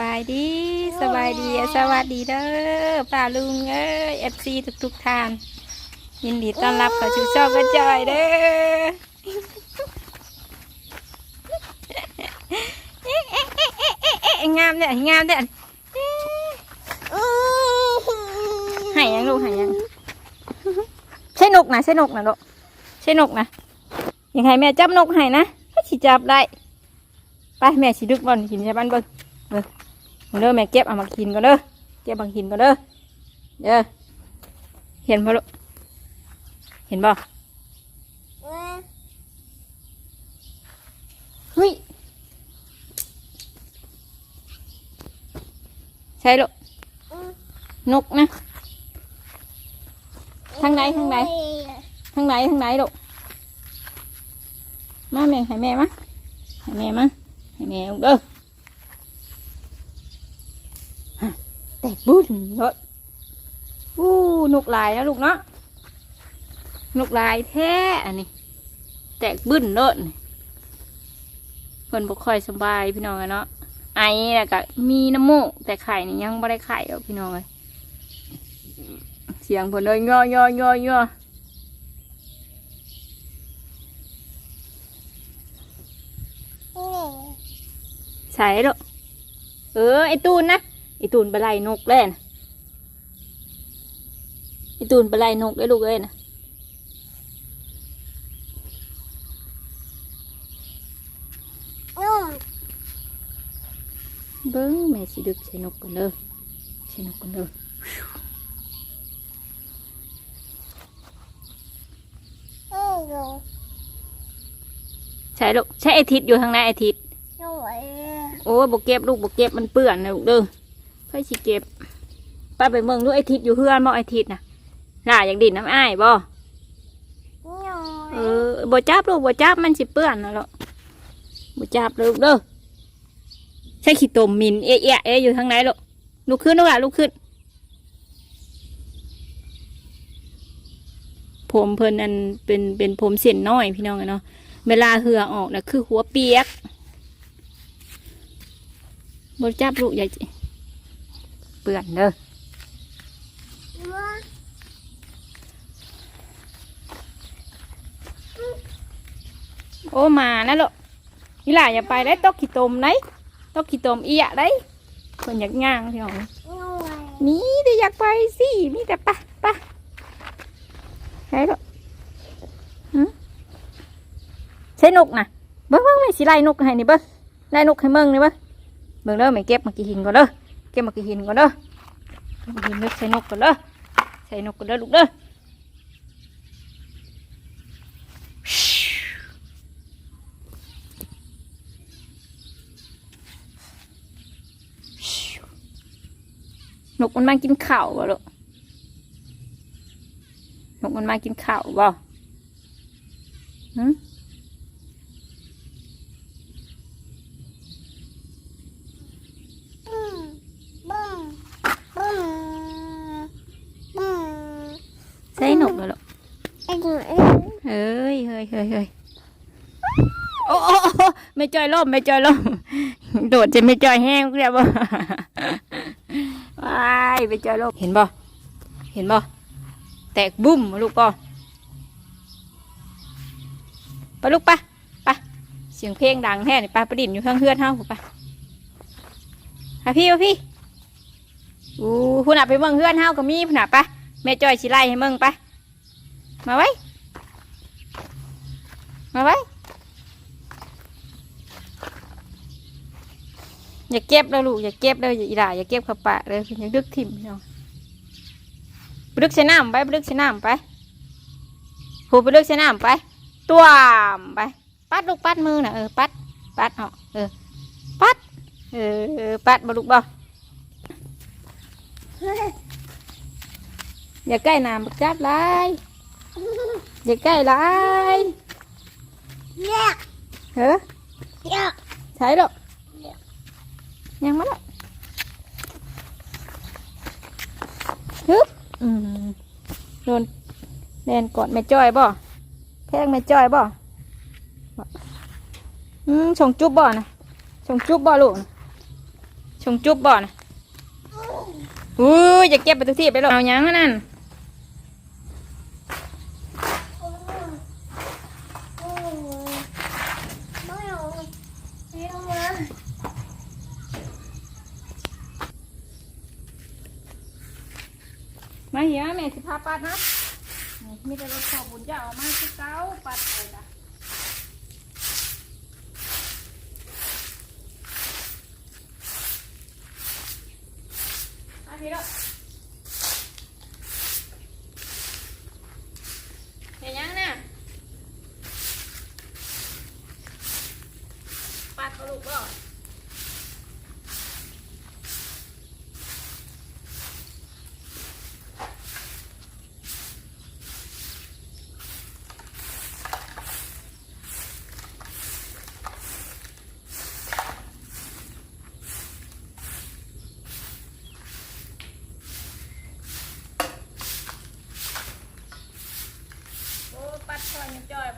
บายดีสบายดีสวัสดีเด้อป้าลุงเอ้ยเอฟซีทุกทุกๆท่าน ยินดีต้อนรับเข้าสู่ช่องกระจอยเด้องามเนี่ยงามเนี่ยหายยังลูกหายยังใช่นกนะใช่นกนะลูกใช่นกนะยังไงแม่จับนกให้นะให้สิจับได้ไปแม่สิดึกบอลกินใช่บ้านเบิ้งเบิ้ง เอาเด้อแม่เก็บเอามากินก็เด้อเก็บมากินก็เด้อเด้อเห็นพอลูกเห็นบ่เฮ้ยใช่ลูกนกนะทางไหนทางไหนทางไหนทางไหนลูกมาแม่ให้แม่มาให้แม่มาให้แม่ลูกเด้อฮะ แตกบุ้นรถอู้นกลายนะลูกเนาะนกลายแท้อันนี้ แตกบึ้นรถนี่เพิ่นบ่ค่อยสบายพี่น้องอะเนาะไอแล้วก็มีน้ำมูกแต่ไข่นี่ยังบ่ได้ไข่หรอกพี่น้องเลยเสียงเพิ่นเลยย่อย่อย่อย่อใส่ลูกเออไอตูนนะไอตูนไปไล่นกเล่นไอตูนไปไล่นกได้ลูกเอ้ยนะเบิ้งแม่สิดึกใส่นกกันเด้อใส่นกกันเด้อใช่ลูกใช่ไอทิศอยู่ทางไหนไอทิศโอ้ยบกเก็บลูกบกเก็บมันเปื้อนนะลูกเด้อ ค่อยสิเก็บป้าไปเมืองลูกไอทิศอยู่เพื่อนบ่ไอทิศนะน่าอยากดินน้ำอ้ายบ่เออบ่จับลูกบ่จับมันสิเปื้อนนะลูกบ่จับเลยลูกเด้อใช่ขี้ตมมินเอะเอะเอะอยู่ทางไหนลูกลูกขึ้นลูกหล่ะลูกขึ้น ผมเพิ่นอันเป็นเป็นผมเส้นน้อยพี่น้องอะเนาะเวลาเหือออกนะคือหัวเปียกบนจับลูกใหญ่จิเปื่อนเด้อโอ้มานะลูกนี่หล่ะอย่าไปได้ตกขี้ตมไหนตกขี้ตมเอียได้คนอยากย่างพี่น้องนี่ได้อยากไปสิมีแต่ปะปะใช่ลูกใช่นกนะเบิ้งเบิ้งไม่สิไล่นกให้นี่เบิ้งไล่นกให้เมืองนี่เบิ้งเบิ่งเด้อแม่เก็บมากี่หินก่อนเด้อ ก็บมากี่หินก่อนเด้อเก็บมากี่หินเด้อใส่นกก่อนเด้อใส่นกก่อนเด้อลูกเด้อนกมันมากินข้าวบ่ลูกนกมันมากินข้าวบ่หืม ใส่นกแล้วลูกเฮ้ยเฮ้ยเฮ้ยเฮ้ยโอ้โอ้ไม่จอยล่มไม่จอยล่มโดดจะไม่จอยแห้งเรียบบ่ว้ายไม่จอยล่มเห็นบ่เห็นบ่แตกบุ้มลูกป่ไปลูกปะปะเสียงเพลงดังแท้นี่ปะประดิษฐ์อยู่ข้างเพื่อนเฮาปะหาพี่พี่อู้พุ่นน่ะไปเมืองเพื่อนเฮาก็มีพุ่นน่ะปะ แม่จอยสิไล่ให้มืองปมาไว้ มาไว้ อย่าเก็บแล้วลูกอย่าเก็บเลยอย่าอีด่าอย่าเก็บเข้าปากเลยอย่าดึกถิ่มเนาะปดึกใส่น้ำไปปดึกใส่น้ำไปหูไปดึกใส่น้ำไปตัวมไป ปัดลูกปัดมือน่ะเออปัด ปัดเอาเออ ปัด เออปัดบลูกบ่ อย่าใกล้น้ำบักจับหลายอย่าใกล้หลายเฮ้อใช่หรอกยังมาแล้วฮึบอืมโดนเล่นกอดแม่จ้อยบ่แพงแม่จ้อยบ่บ่อืมส่งจุ๊บบ่นะส่งจุ๊บบ่ลูกน่ะชงจุบบ่นะอู้ยอย่าเก็บไปทุกที่ไปหรอกเอาหยังอันนั่นมาเหี้ยแม่ สิพาปัดนะนี่มีแต่รถขอบุญจะเอามาคือเก้าปัดเลยจ้ะ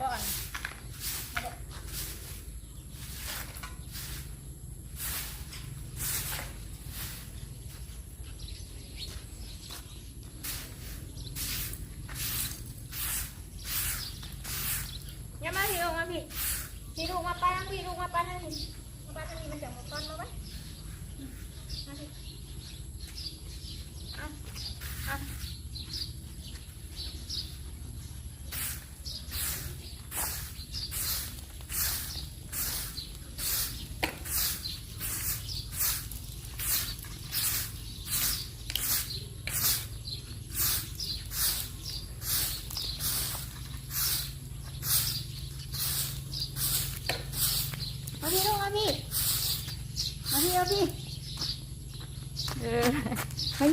อยมันจ้อยบ่อน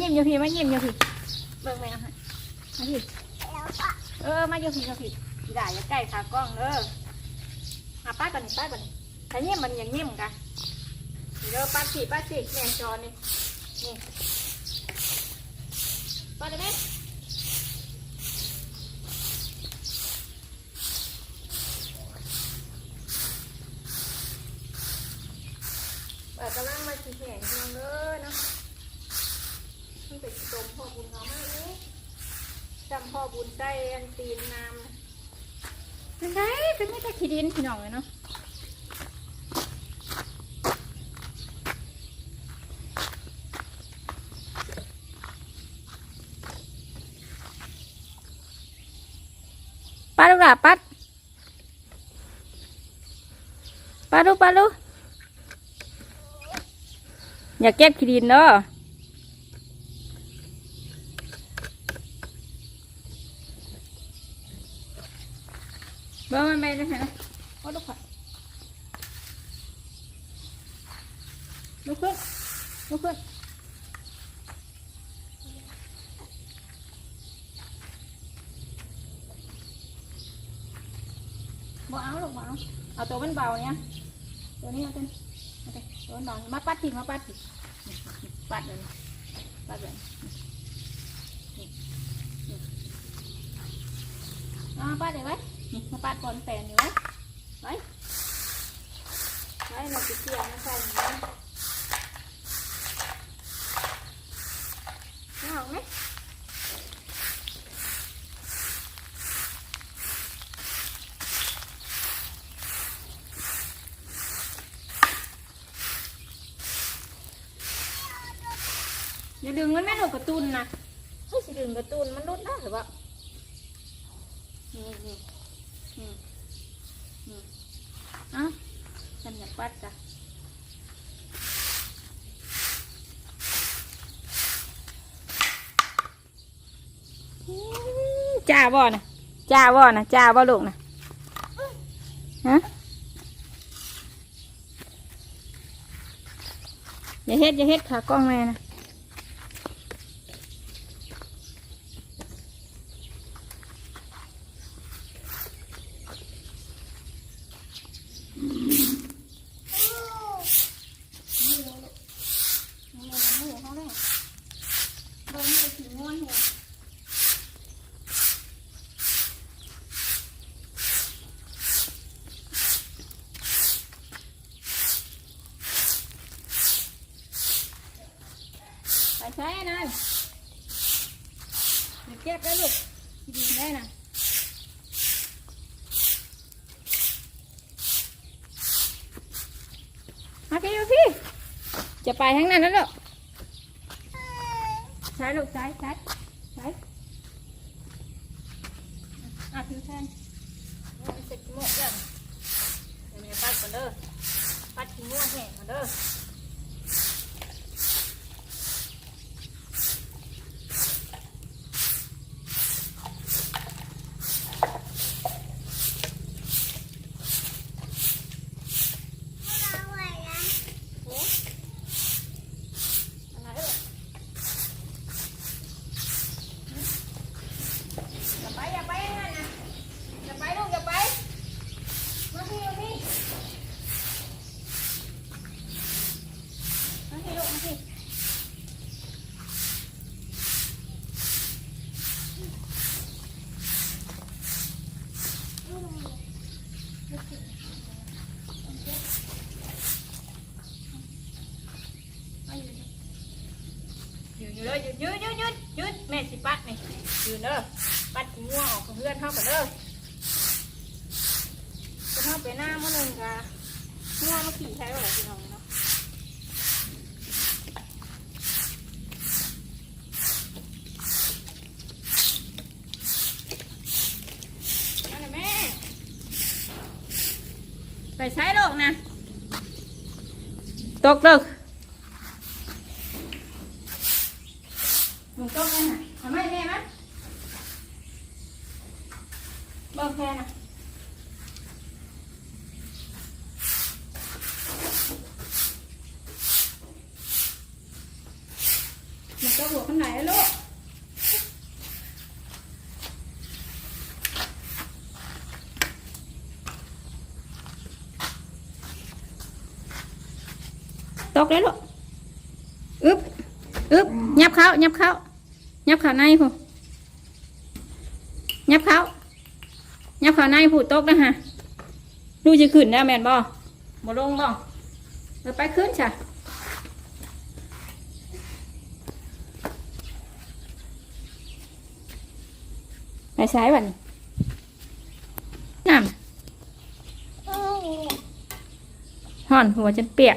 ยี่ยมอยู่พี่มาเยี่ยมอยู่พี่เบิ่งแม่ให้มาพี่เออมาอยู่พี่มาพี่พี่ได้อย่าใกล้ขากล้องเด้อมาป้าก่อนนี่ป้าก่อนนี่ถ้าเยี่ยมมันอย่างเยี่ยมกันนี่เด้อป้าสิป้าสิแม่จอนี่นี่ป้าได้ไหมป้ากำลังมาขี้แข็งเพียงเลยเนาะมันเป็นตมพ่อบุญเขามากเลยจำ พ่อบุญใจอันตีนน้ำเป็นไงเป็นไม่แต่ขี้ดินพี่น้องเลยเนาะปัดลูกหล่ะปัดปัดลูกปัดลูกอย่าเก็บขี้ดินเด้อเบ้าะ เอาลูกขวดลุกขึ้นลุกขึ้นบ่เอาลูกบ่เอาเอาตัวมันเบาเนี่ยตัวนี้เอาตัวนี้เอาตัวตัวมันเบามาปัดทีมาปัดทีนี่นี่ปัดเลยนะปัดเลยนี่นี่เอามาปัดเลยไว้นี่มาปัดก่อนแฟนอยู่ไว้ไว้ไว้เราจะเกี่ยวมาใส่อย่างนี้เอาไหมอย่าดึงมันแม่หนูกระตุนนะเฮ้ยสิดึงกระตุนมันรุดได้หรือเปล่านี่นี่นี่นี่เอะ วัดจ้ะจ้าบ่นะจ้าบ่นะจ้าบ่ลูกนะฮะอย่าเฮ็ดอย่าเฮ็ดขากล้องแม่นะ ม ใช่นะเดี๋ยวเก็บได้ลูกดีได้นะ มาพี่ดูพี่ จะไปทั้งนั้นแล้วลูกใช้ลูกใช้ใช้ใช้อะผิวแทนเอาไปเสร็จหมดยังเดี๋ยวแม่ปัดก่อนเด้อปัดขี้ม่วงแห้งก่อนเด้อ อะไรเอ่ยอย่าไปอย่าไปอย่างนั้นนะอย่าไปลูกอย่าไป มาที่มาที่มาที่ลูกมาที่มาอยู่นี่ ยืนอยู่เลยยืนยืนยืนยืนยืนแม่สิปัดนี่ยืนเด้อปัดขี้ง่วงออกกับเพื่อนเท่ากันเด้อจะเข้าไปหน้ามื่อนึงกะง่วงมาขี่ใช้อะไรพี่น้องเนาะนั่นแหละแม่ไปใช้โลกนะ ตกเลิก มึงต้องไงน่ะทำไมแน่มั้ยบอกแค่น่ะมันก็หัวข้างไหนแล้วลูกตกแล้วลูก อึ๊บอึ๊บยับเขายับเขายับขาในผู้ยับเขายับขาในผู้ตกนะฮะดูจะขึ้นได้แมนบ่บ่ลงบ่เออไปขึ้นจ้ะไปใช้บัดนน้ำห่อนหัวจนเปียก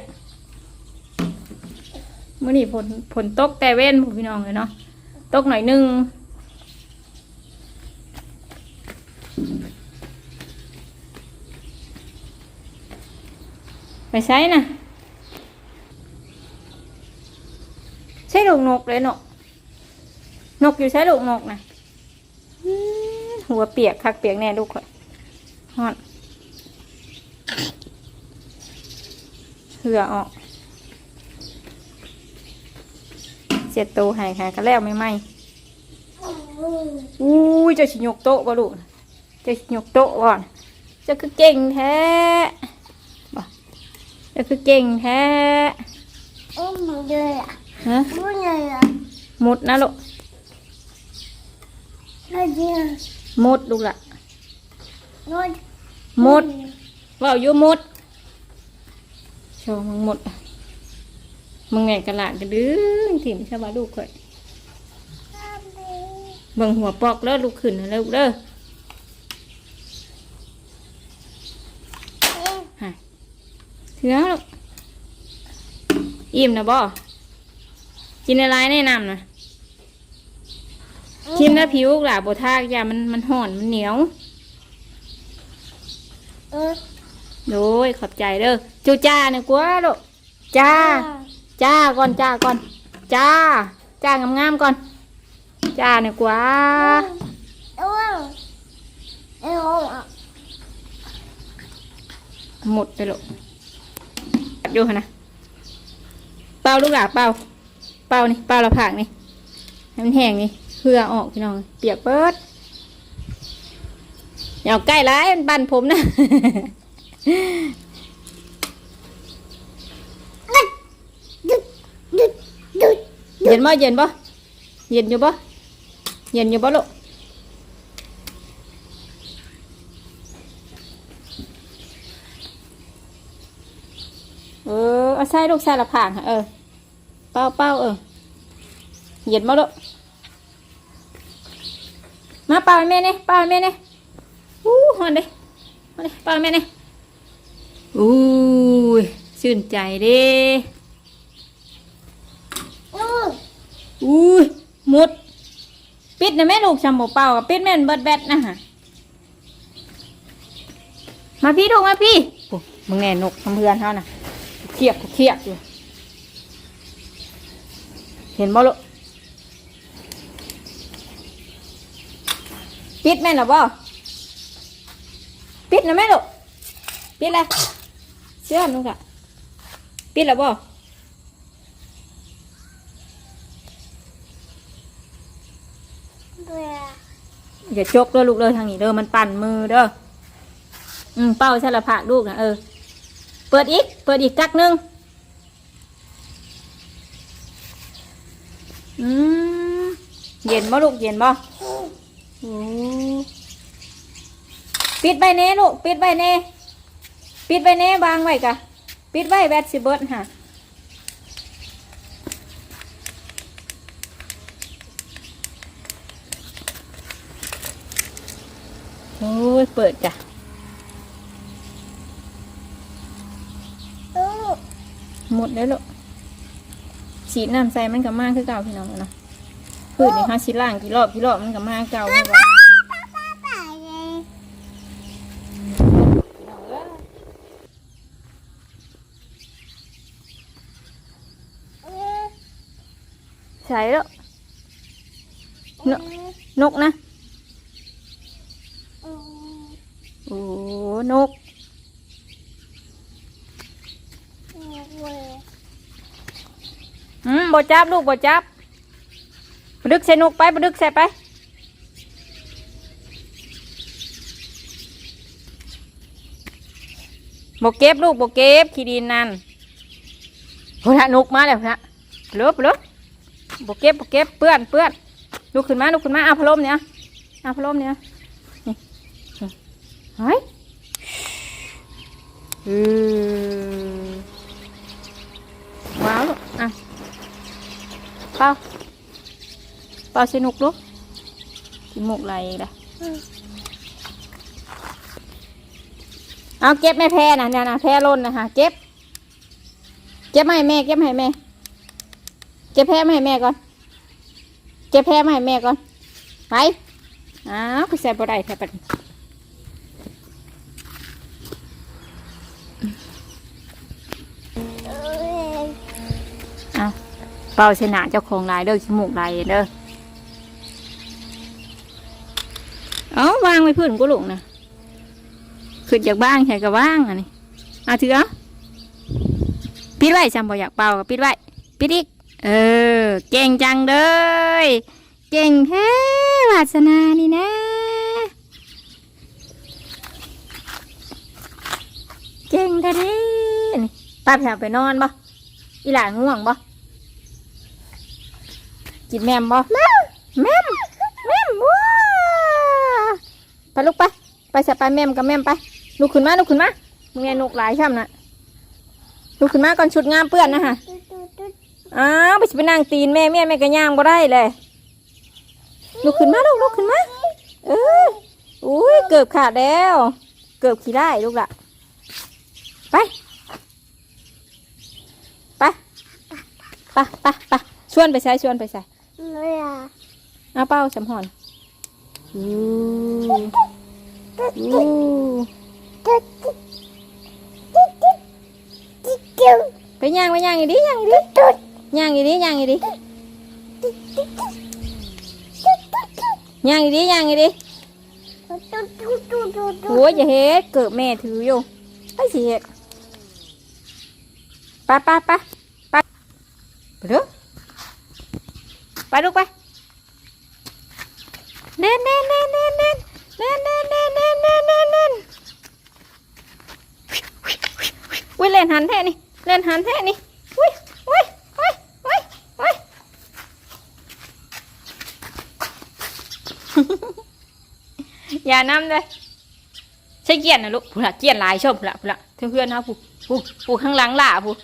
มื่อนี้ฝนฝนตกแต่เว้นพี่น้องเลยเนาะตกหน่อยนึงไปใช้นะใช้ลูกนกเลยนาะนกอยู่ใช้ลูกนกนะหัวเปียกคักเปียกแน่ลูกข่อยฮอนเหือออก เจ็ดตัวหายค่ะก็แล้วไม่ไหมอุ้ยเจะชิยกโต๊ะบ่ลูกเจะยกโต๊ะก่อนเจะคือเก่งแท้บ่เจะคือเก่งแท้ Em muốn chơi à? ฮะ Muốn chơi à? มุดนะลูก Nó chưa? มุดลูกละ Nó มุดว่าวอยู่มุดโชว์มึงมุดอะ มึงไงกระลาดกระดึงถิ่มใช่ป่ะลูกข่อยเบิ่งหัวปอกเด้อลูกขึ้นนะลูกเด้อฮะเถือลูกอิ่มนะบ่กินอะไรแนะนำนะชิมแล้วผิวหล่ะบทากยามันมันห่อนมันเหนียว Ừ. โดยขอบใจเด้อจูจ้าเนี่ยกลัวลูกจ้า จ้าก่อนจ้าก่อน จ้า จ้างามๆก่อน จ้าเนี่ยกว่าหมดไปลูกอยู่หั่นะเป่าลูกหลาเป่าเป่านี่เป่าละผากนี่ให้มันแห้งนี่เพื่อออกพี่น้อง เปียกเปิดอย่าเอาใกล้ร้ายมันบันผมนะ เย็นบ่เย็นบ่เย็นอยู่บ่เย็นอยู่บ่ลูกเออเอาใส่ลูกใส่ละผ่างค่ะเออเป้าเป้าเออเหยียดมาลูกมาเป่าแม่เนี่ยเป่าแม่เนี่ยอู้หันเด้มาเลยเป่าแม่เนี่ยอู้ยชื่นใจเด้ อือ อู้ยหมดปิดนะแม่ลูกชำบ่เป่ากับปิดแม่นเบิดแบดนะฮะมาพี่ลูกมาพี่มึงแน่นกทำเพื่อนเขาน่ะเคียบเคียบอยู่เห็นบ่ลูกปิดแม่นหรอบ่ปิดนะแม่ลูกปิดเลยเชื่อนุกอะปิดหรอบ่ เบื่ออย่าจกเด้อลูกเด้อทางนี้เด้อมันปั่นมือเด้ออืมเป้าใช่ละผักลูกนะเออ เปิดอีก เปิดอีกกักหนึงอืมเย็นบ่ลูกเย็นบ่โอ้ปิดใบเน่ลูกปิดใบเน่ปิดใบเน่บางไว้กะ ปิดไว้แบตสิเบิดฮะ ยเปิดจ้ะอือหมดแล้วลูกฉีดน้ำใส่มันก็มากคือเก่าพี่น้องเนาะพืชนี่ฮะชิล่างกี่รอบกี่รอบมันก็มากเก่าคือเก่าตายเลยอือใช่แล้วอืนอกนกนะ อือ โอ้นกอือเว้ยอืมบ่จับลูกบ่จับปดึกใส่นกไปปดึกใส่ไปบ่เก็บลูกบ่เก็บขี้ดินนั่นโหละนกมาแล้วนะเลือบลือบบ่เก็บบ่เก็บเปื้อนเปื้อนลุกขึ้นมาลุกขึ้นมาเอาพลมเนี่ยเอาพลมเนี่ย เฮ้ยอือว้าวลูกอะเป้าเป้าสนุกลูกกินหมกอะไรล่ะเอาเก็บแม่แพ้นะเนี่ยนะแพ้ล้นนะคะเก็บ เก็บให้แม่ เก็บให้แม่ เก็บแพ้มาให้แม่ก่อน เก็บแพ้มาให้แม่ก่อน ไปอ้าวคือแซ่บบ่ได้แท้ปัดนี้ เอ้ย เอา เป้าชนะเจ้าของลายเด้อขี้หมูกลายเด้อเอาวางไว้พื้นกูลุงนะขึ้นจากบ้านใช่ก็ว่างอันนี้เอาถือเอาปิดไว้จำบ่อยากเป่าก็ปิดไว้ปิดอีกเออ เก่งจังเลยเก่งแท้วาสนานี่นะเก่งแท้เด้นี่ป้าแถวไปนอนบ่อีหลานง่วงบ่ กินแมมบ่แมมแมมแมมว้าไปลูกไปไปสะไปแมมกับแมมไปลุกขึ้นมาลุกขึ้นมามึงไงนกหลายช่ำนะลุกขึ้นมาก่อนชุดงามเปื้อนนะฮะอ้าวไปสิไปนั่งตีนแม่แม่แม่ก็ย่างบ่ได้เลยลุกขึ้นมาลูกลุกขึ้นมาเอออุ้ยเกือบขาดแล้ว เกือบขี้ได้ลูกละไปไปไปไปไปชวนไปใส่ชวนไปใส่ เบื่อเอาเป้าสำหอนอู้อู้ตุ๊ดตุ๊ดตุ๊ดตุ๊ดตุ๊ดตุ๊ดไปย่างไปย่างอีดิย่างอีดิตุ๊ดย่างอีดิย่างอีดิตุ๊ดตุ๊ดตุ๊ดตุ๊ดตุ๊ดย่างอีดิย่างอีดิตุ๊ดตุ๊ดตุ๊ดตุ๊ดตุ๊ดโอ้ยอย่าเฮ็ดเกิดแม่ถืออยู่ไอ้สิเฮ็ดไปไปไปไปไปเด้อ ไปลูกไปเน่นเน่นเน่นเน่นเน่นเน่นเน่นเน่นเน่นเน่นเน่นเน่นอุ้ยเล่นหันแท้นี่เล่นหันแท้นี่อุ้ยอุ้ยอุ้ยอุ้ยอุ้ยอย่านำเลยใช่เกียนนะลูกผู้ละเกียนหลายชมผู้ละผู้ละเพื่อนเพื่อนๆนะผู้ผู้ผู้ข้างหลังล่ะผู้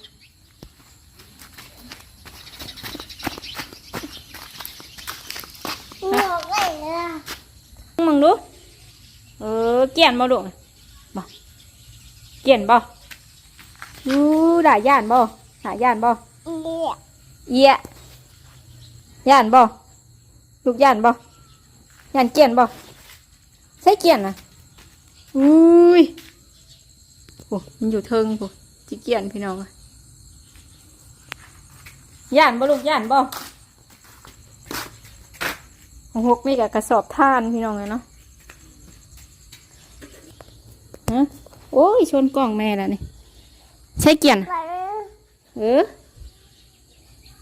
มึ งดูเออเกี่ยนบ่ลูกบ่เกี่ยนบ่ยูด่าย่านบ่ด่าย่านบ่เอียย่านบ่ลูกย่านบ่ย่านเกี่ยนบ่ใช่เกี่ยนนะอุ้ยโอ้มันอยู่เทิงโอ้จิเกี่ยนพี่น้องอะย่านบ่ลูกย่านบ่ของ หกมีกับกระสอบท่านพี่น้องเลยเนาะฮะโอ้ยชนกล่องแม่แล้วนี่ ใช่เกี่ยนเอ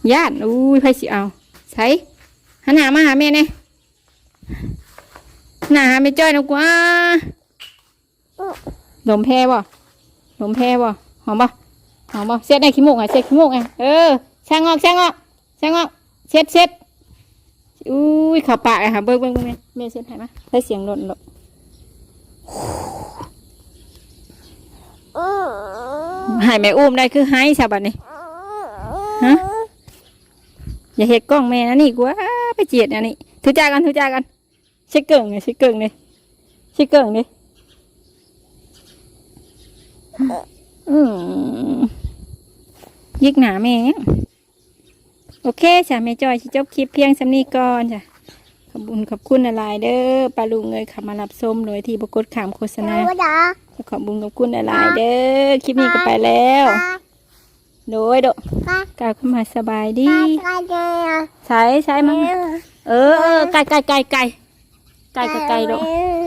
อย่านอุ้ยไพ่สิเอา ใช้หันหนามาหาแม่เนี่ยหนาหาไม่จ้อยนะกว่าดมแพ้บ่ดมแพ้บ่หอมบ่หอมบ่เช็ดในขี้มูกอะเช็ดขี้มูกอะเออช่างออกช่างออกช่างออกเช็ดเช็ด อุ้ยเขับปากอะค่ะเบิ้งเบิ้งเบิ้งแม่แม่เช็ดให้มาได้เสียงหล่นหรอกหายแม่อุ้มได้คือให้ชาวบ้านนี่ฮะอย่าเห็ดกล้องแม่นะนี่กูว่าไปเจียดอันนี้ถือจากันถือจากันเช็คเกิ่งเลยเช็คเกิ่งเลยเช็คเกิ่งเลยอืมยิกหนาแม่ยัง โอเคจ้ะแม่จอยสิจบคลิปเพียงสำนีก่อนจ้ะขอบคุณขอบคุณหลายๆเด้อปลาลุงเอ้ยขับมารับส้มโดยที่บกดขามโฆษณาขอบคุญขอบคุณหลายๆเด้อคลิปนี้ก็ไปแล้วโดยโดกล่าวเข้ามาสบายดีใช้ใช้มั้งเออเออไก่ไก่ไก่ไก่ไก่ไก่ไก่โดก Bye.